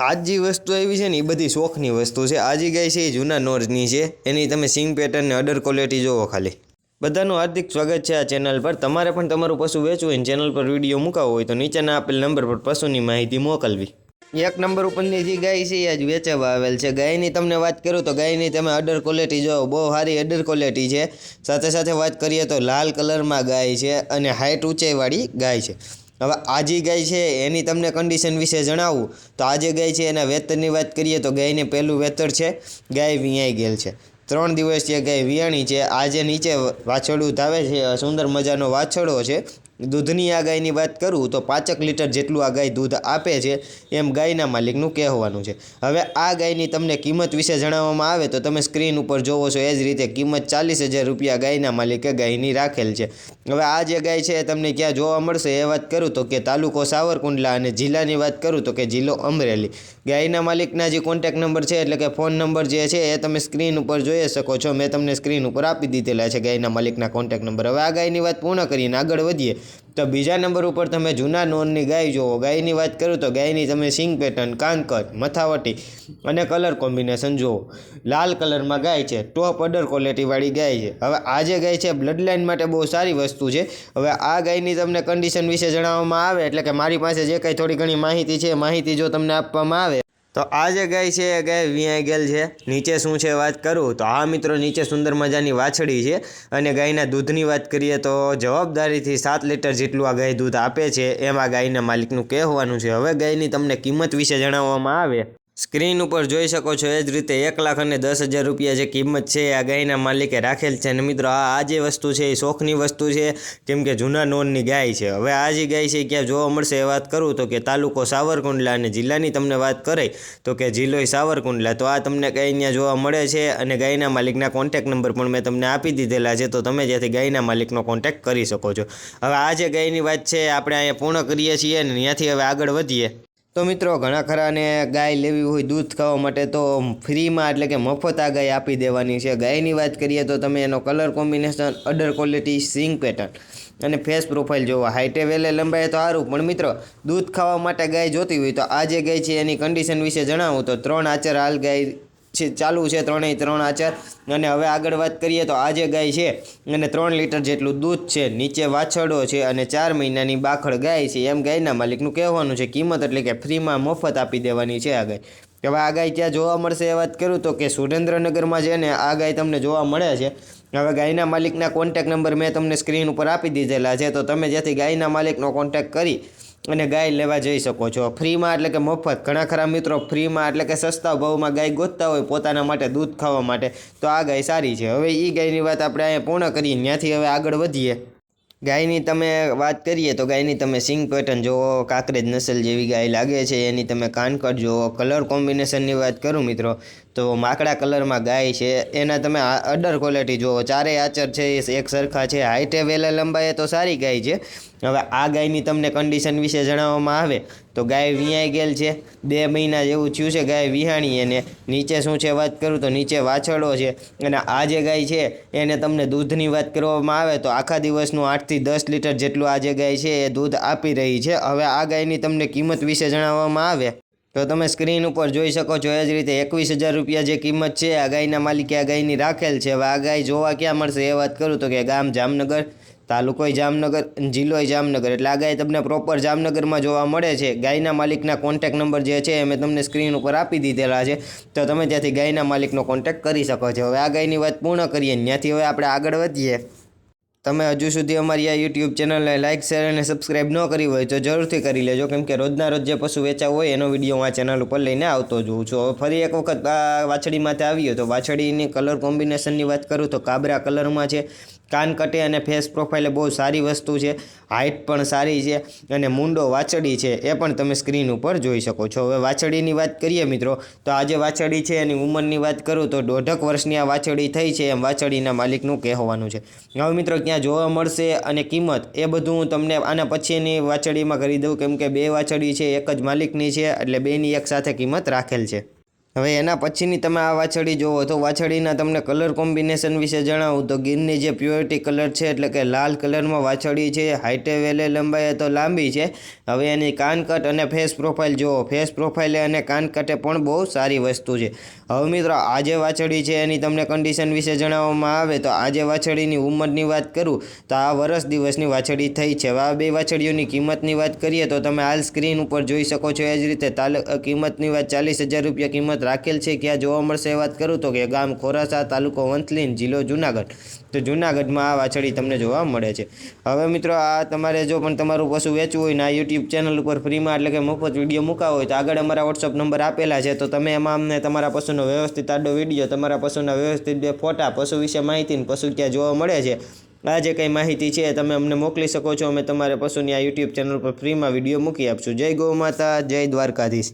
આજ જે વસ્તુ આવી છે ને એ બધી શોખની વસ્તુ છે. આજી ગાય છે એ જૂના નોર્જની છે. એની તમે સિંગ પેટર્ન ને અડર ક્વોલિટી જોવો ખાલી. બધાનું હાર્દિક સ્વાગત છે આ ચેનલ પર. તમારે પણ તમારું પશુ વેચવું હોય ચેનલ પર વીડિયો મુકાવો હોય તો નીચેના આપેલ નંબર પર પશુની માહિતી મોકલવી. એક નંબર ઉપરની જે ગાય છે એ આજ વેચાવા આવેલ છે. ગાયની તમને વાત કરું તો ગાયની તમે અડર ક્વોલિટી જોવો. બહુ સારી અડર ક્વોલિટી છે. સાથે સાથે વાત કરીએ તો લાલ કલરમાં ગાય છે અને હાઇટ ઊંચાઈવાળી ગાય છે. હવે આજી ગાય છે, એની તમને કન્ડિશન વિશે જણાવું. તો આજે ગાય છે, એના વેતરની વાત કરીએ તો ગાયને પહેલું વેતર છે, ગાય વિયાઈ ગયેલ છે. ત્રણ દિવસ જે ગાય વિયાણી છે, આજે નીચે વાછરડું ધાવે છે, સુંદર મજાનો વાછરડો છે. દૂધની આ ગાયની વાત કરું તો પાંચક લીટર જેટલું આ ગાય દૂધ આપે છે એમ ગાયના માલિકનું કહેવાનું છે. હવે આ ગાયની તમને કિંમત વિશે જણાવવામાં આવે તો તમે સ્ક્રીન ઉપર જોવો છો એ જ રીતે કિંમત ચાલીસ હજાર રૂપિયા ગાયના માલિકે ગાયની રાખેલ છે. હવે આ જે ગાય છે એ તમને ક્યાં જોવા મળશે એ વાત કરું તો કે તાલુકો સાવરકુંડલા અને જિલ્લાની વાત કરું તો કે જિલ્લો અમરેલી. ગાયના માલિકના જે કોન્ટેક નંબર છે એટલે કે ફોન નંબર જે છે એ તમે સ્ક્રીન ઉપર જોઈ શકો છો. મેં તમને સ્ક્રીન ઉપર આપી દીધેલા છે ગાયના માલિકના કોન્ટેક નંબર હવે આ ગાયની વાત પૂર્ણ કરીને આગળ વધીએ. તો બીજા નંબર ઉપર તમે જૂના નોનની ગાય જુઓ. ગાયની વાત કરું તો ગાયની તમે સિંગ પેટર્ન, કાંકર, મથાવટી અને કલર કોમ્બિનેશન જુઓ. લાલ કલરમાં ગાય છે. ટોપ અડર ક્વોલિટીવાળી ગાય છે. હવે આ જે ગાય છે બ્લડ લાઇન માટે બહુ સારી વસ્તુ છે. હવે આ ગાયની તમને કન્ડિશન વિશે જણાવવામાં આવે, એટલે કે મારી પાસે જે કંઈ થોડી ઘણી માહિતી છે માહિતી જો તમને આપવામાં આવે તો આ જે ગાય છે, એ ગાય વિયાઈ ગયેલ છે. નીચે શું છે વાત કરું? તો આ મિત્રો, નીચે સુંદર મજાની વાછડી છે અને ગાયના દૂધની વાત કરીએ તો જવાબદારીથી સાત લીટર જેટલું આ ગાય દૂધ આપે છે, એમાં ગાયના માલિકનું કહેવાનું છે. હવે ગાયની તમને કિંમત વિશે જણાવવામાં આવે. સ્ક્રીન ઉપર જોઈ શકો છો એ જ રીતે એક લાખ અને દસ હજાર રૂપિયા જે કિંમત છે આ ગાયના માલિકે રાખેલ છે. અને મિત્રો, આ જે વસ્તુ છે એ શોખની વસ્તુ છે, કેમ કે જૂના નોનની ગાય છે. હવે આ જે ગાય છે ક્યાં જોવા મળશે એ વાત કરું તો કે તાલુકો સાવરકુંડલા અને જિલ્લાની તમને વાત કરે તો કે જિલ્લો સાવરકુંડલા. તો આ તમને ગાય અહીંયા જોવા મળે છે અને ગાયના માલિકના કોન્ટેક નંબર પણ મેં તમને આપી દીધેલા છે તો તમે જ્યાંથી ગાયના માલિકનો કોન્ટેક કરી શકો છો. હવે આ જે ગાયની વાત છે આપણે અહીંયા પૂર્ણ કરીએ છીએ અને ત્યાંથી હવે આગળ વધીએ. તો મિત્રો, ઘણા ખરાને ગાય લેવી હોય, દૂધ ખાવા માટે તો ફ્રીમાં એટલે કે મફત આ ગાય આપી દેવાની છે. ગાયની વાત કરીએ તો તમે એનો કલર કોમ્બિનેશન, અડર ક્વોલિટી, સિંગ પેટર્ન અને ફેસ પ્રોફાઇલ જોવા. હાઇટે વેલે લંબાઈ તો સારું, પણ મિત્રો, દૂધ ખાવા માટે ગાય જોતી હોય તો આ જે ગાય છે એની કન્ડિશન વિશે જણાવું તો ત્રણ આચર હાલ ગાય ચાલુ છે ત્રણેય ત્રણ આચાર. અને હવે આગળ વાત કરીએ તો આ જે ગાય છે અને ત્રણ લીટર જેટલું દૂધ છે, નીચે વાછરડો છે અને ચાર મહિનાની બાખડ ગાય છે. એમ ગાયના માલિકનું કહેવાનું છે, કિંમત એટલે કે ફ્રીમાં મફત આપી દેવાની છે આ ગાય. હવે આ ગાય ક્યાં જોવા મળશે એ વાત કરું તો કે સુરેન્દ્રનગરમાં છે ને આ ગાય તમને જોવા મળે છે. હવે ગાયના માલિકના કોન્ટેક નંબર મેં તમને સ્ક્રીન ઉપર આપી દીધેલા છે, તો તમે જ્યાંથી ગાયના માલિકનો કોન્ટેક કરી અને ગાય લેવા જઈ શકો છો. ફ્રીમાં એટલે કે મફત. ઘણા ખરા મિત્રો ફ્રીમાં એટલે કે સસ્તા ભાવમાં ગાય ગોતતા હોય પોતાના માટે દૂધ ખાવા માટે. તો આ ગાય સારી છે. હવે એ ગાયની વાત આપણે અહીંયા પૂર્ણ કરીએ. ત્યાંથી હવે આગળ વધીએ. ગાયની તમે વાત કરીએ તો ગાયની તમે સિંગ પેટર્ન જુઓ, કાંકરેજ નસલ જેવી ગાય લાગે છે. એની તમે કાનકટ જુઓ. કલર કોમ્બિનેશનની વાત કરું મિત્રો. તો માકડા કલરમાં ગાય છે. એના તમે અડર ક્વોલિટી જુઓ. ચારેય આચર છે, એ એક સરખા છે. હાઈટે વેલા લંબાઈએ તો સારી ગાય છે. હવે આ ગાયની તમને કન્ડિશન વિશે જણાવવામાં આવે તો ગાય વિહાઈ ગયેલ છે. બે મહિના જેવું થયું છે ગાય વિહાણી એને. નીચે શું છે વાત કરું તો નીચે વાછરડો છે. અને આ જે ગાય છે, એને તમને દૂધની વાત કરવામાં આવે તો આખા દિવસનું આઠથી દસ લીટર જેટલું આ જે ગાય છે, એ દૂધ આપી રહી છે. હવે આ ગાયની તમને કિંમત વિશે જણાવવામાં આવે. તો તમે સ્ક્રીન ઉપર જોઈ શકો છો એ જ રીતે એકવીસ હજાર રૂપિયા જે કિંમત છે, આ ગાયના માલિકે આ ગાયની રાખેલ છે. હવે આ ગાય જોવા ક્યાં મળશે એ વાત કરું તો કે ગામ જામનગર તાલુકોય જામનગર જિલ્લોય જામનગર. એટલે આ ગાય તમને પ્રોપર જામનગરમાં જોવા મળે છે. ગાયના માલિકના કોન્ટેક નંબર જે છે એ મેં તમને સ્ક્રીન ઉપર આપી દીધેલા છે. તો તમે ત્યાંથી ગાયના માલિકનો કોન્ટેક કરી શકો છો. હવે આ ગાયની વાત પૂર્ણ કરીએ. ત્યાંથી હવે આપણે આગળ વધીએ. તમે હજુ સુધી અમારી આ યુટ્યુબ ચેનલને લાઇક શેર અને સબસ્ક્રાઇબ ન કરી હોય તો જરૂરથી કરી લેજો. કેમ કે રોજના રોજ જે પશુ વેચાવ હોય એનો વીડિયો હું આ ચેનલ ઉપર લઈને આવતો જોઉં છું. હવે ફરી એક વખત આ વાછડી માટે આવ્યો તો વાછડીની કલર કોમ્બિનેશનની વાત કરું તો કાબરા કલરમાં છે. કાન કટે અને ફેસ પ્રોફાઇલ બહુ સારી વસ્તુ છે હાઇટ પણ સારી છે અને મુંડો વાછડી છે, એ પણ તમે સ્ક્રીન ઉપર જોઈ શકો છો. હવે વાછડીની વાત કરીએ મિત્રો, તો આજે વાછડી છે, એની ઉંમરની વાત કરું તો દોઢક વર્ષની આ વાછડી થઈ છે, એમ વાછડીના માલિકનું કહેવાનું છે. હવે મિત્રો ક્યાં જોવા મળશે અને કિંમત, એ બધું હું તમને આના પછીની વાછડીમાં કરી દઉં, કેમ કે બે વાછડી છે, એક જ માલિકની છે, એટલે બેની એક સાથે કિંમત રાખેલ છે. હવે એના પછીની તમે આ વાછડી જોવો તો વાછડીના તમને કલર કોમ્બિનેશન વિશે જણાવું. તો ગીરની જે પ્યોરિટી કલર છે, એટલે કે લાલ કલરમાં વાછડી છે હાઇટે વેલે લંબાઈએ તો લાંબી છે. હવે એની કાનકટ અને ફેસ પ્રોફાઇલ જુઓ ફેસ પ્રોફાઇલે અને કાનકટે પણ બહુ સારી વસ્તુ છે. હવે મિત્રો, આ જે વાછડી છે, એની તમને કન્ડિશન વિશે જણાવવામાં આવે તો આજે વાછડીની ઉંમરની વાત કરું, તો આ વર્ષ દિવસની વાછડી થઈ છે. આ બે વાછડીઓની કિંમતની વાત કરીએ તો તમે હાલ સ્ક્રીન ઉપર જોઈ શકો છો એ જ રીતે કિંમતની વાત ચાલીસ હજાર રૂપિયા કિંમત રાખેલ છે, ક્યાં જોવા મળશે એ વાત કરું તો કે ગામ ખોરાસા તાલુકો વંથલીન, જિલ્લો જુનાગઢ. તો જુનાગઢમાં આ વાછડી તમને જોવા મળે છે. હવે મિત્રો, આ તમારે જો પણ તમારું પશુ વેચવું હોય ને આ યુટ્યુબ ચેનલ ઉપર ફ્રીમાં એટલે કે મફત વીડિયો મૂકાવો હોય તો આગળ અમારા વોટ્સઅપ નંબર આપેલા છે. તો તમે એમાં અમને તમારા પશુનો વ્યવસ્થિત આડો વીડિયો તમારા પશુના વ્યવસ્થિત બે ફોટા, પશુ વિશે માહિતી પશુ ક્યાં જોવા મળે છે, આ જે કંઈ માહિતી છે તમે અમને મોકલી શકો છો. અમે તમારે પશુની આ યુટ્યુબ ચેનલ પર ફ્રીમાં વીડિયો મૂકી આપશું. જય ગૌ માતા, જય દ્વારકાધીશ.